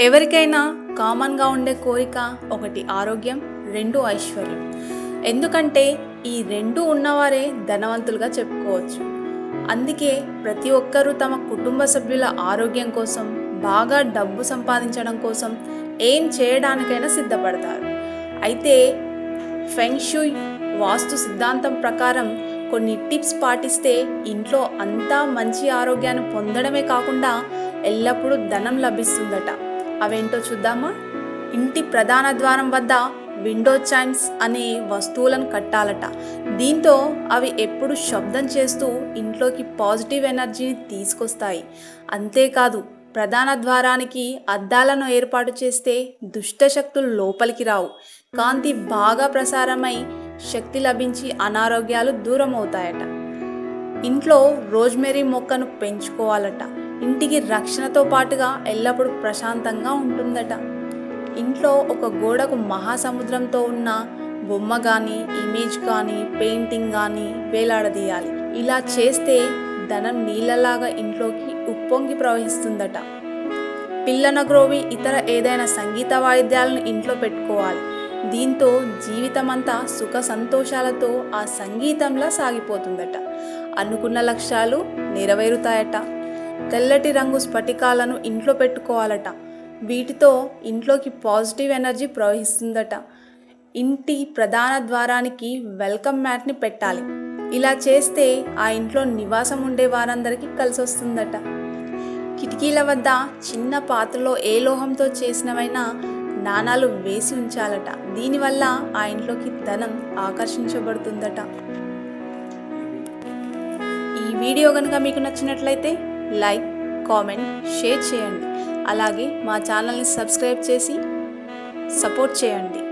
ఎవరికైనా కామన్గా ఉండే కోరిక ఒకటి ఆరోగ్యం రెండు ఐశ్వర్యం. ఎందుకంటే ఈ రెండు ఉన్నవారే ధనవంతులుగా చెప్పుకోవచ్చు. అందుకే ప్రతి ఒక్కరూ తమ కుటుంబ సభ్యుల ఆరోగ్యం కోసం బాగా డబ్బు సంపాదించడం కోసం ఏం చేయడానికైనా సిద్ధపడతారు. అయితే ఫెంగ్షుయ్ వాస్తు సిద్ధాంతం ప్రకారం కొన్ని టిప్స్ పాటిస్తే ఇంట్లో అంతా మంచి ఆరోగ్యాన్ని పొందడమే కాకుండా ఎల్లప్పుడూ ధనం లభిస్తుందట. అవేంటో చూద్దామా? ఇంటి ప్రధాన ద్వారం వద్ద విండో చైమ్స్ అనే వస్తువులను కట్టాలట. దీంతో అవి ఎప్పుడు శబ్దం చేస్తూ ఇంట్లోకి పాజిటివ్ ఎనర్జీని తీసుకొస్తాయి. అంతేకాదు ప్రధాన ద్వారానికి అద్దాలను ఏర్పాటు చేస్తే దుష్ట శక్తులు లోపలికి రావు. కాంతి బాగా ప్రసారమై శక్తి లభించి అనారోగ్యాలు దూరం అవుతాయట ఇంట్లో రోజ్మెరీ మొక్కను పెంచుకోవాలట. ఇంటికి రక్షణతో పాటుగా ఎల్లప్పుడూ ప్రశాంతంగా ఉంటుందట. ఇంట్లో ఒక గోడకు మహాసముద్రంతో ఉన్న బొమ్మ కానీ ఇమేజ్ కానీ పెయింటింగ్ కానీ వేలాడదీయాలి. ఇలా చేస్తే ధనం నీళ్ళలాగా ఇంట్లోకి ఉప్పొంగి ప్రవహిస్తుందట. పిల్లన గ్రోవి ఇతర ఏదైనా సంగీత వాయిద్యాలను ఇంట్లో పెట్టుకోవాలి. దీంతో జీవితమంతా సుఖ సంతోషాలతో ఆ సంగీతంలా సాగిపోతుందట. అనుకున్న లక్ష్యాలు నెరవేరుతాయట. తెల్లటి రంగు స్ఫటికాలను ఇంట్లో పెట్టుకోవాలట. వీటితో ఇంట్లోకి పాజిటివ్ ఎనర్జీ ప్రవహిస్తుందట. ఇంటి ప్రధాన ద్వారానికి వెల్కమ్ మ్యాట్ని పెట్టాలి. ఇలా చేస్తే ఆ ఇంట్లో నివాసం ఉండే వారందరికీ కలిసి వస్తుందట కిటికీల వద్ద చిన్న పాత్రలో ఏ లోహంతో చేసినవైనా నాణాలు వేసి ఉంచాలట. దీనివల్ల ఆ ఇంట్లోకి ధనం ఆకర్షించబడుతుందట. ఈ వీడియో కనుక మీకు నచ్చినట్లయితే లైక్ కామెంట్ షేర్ చేయండి. అలాగే మా ఛానల్ని సబ్స్క్రైబ్ చేసి సపోర్ట్ చేయండి.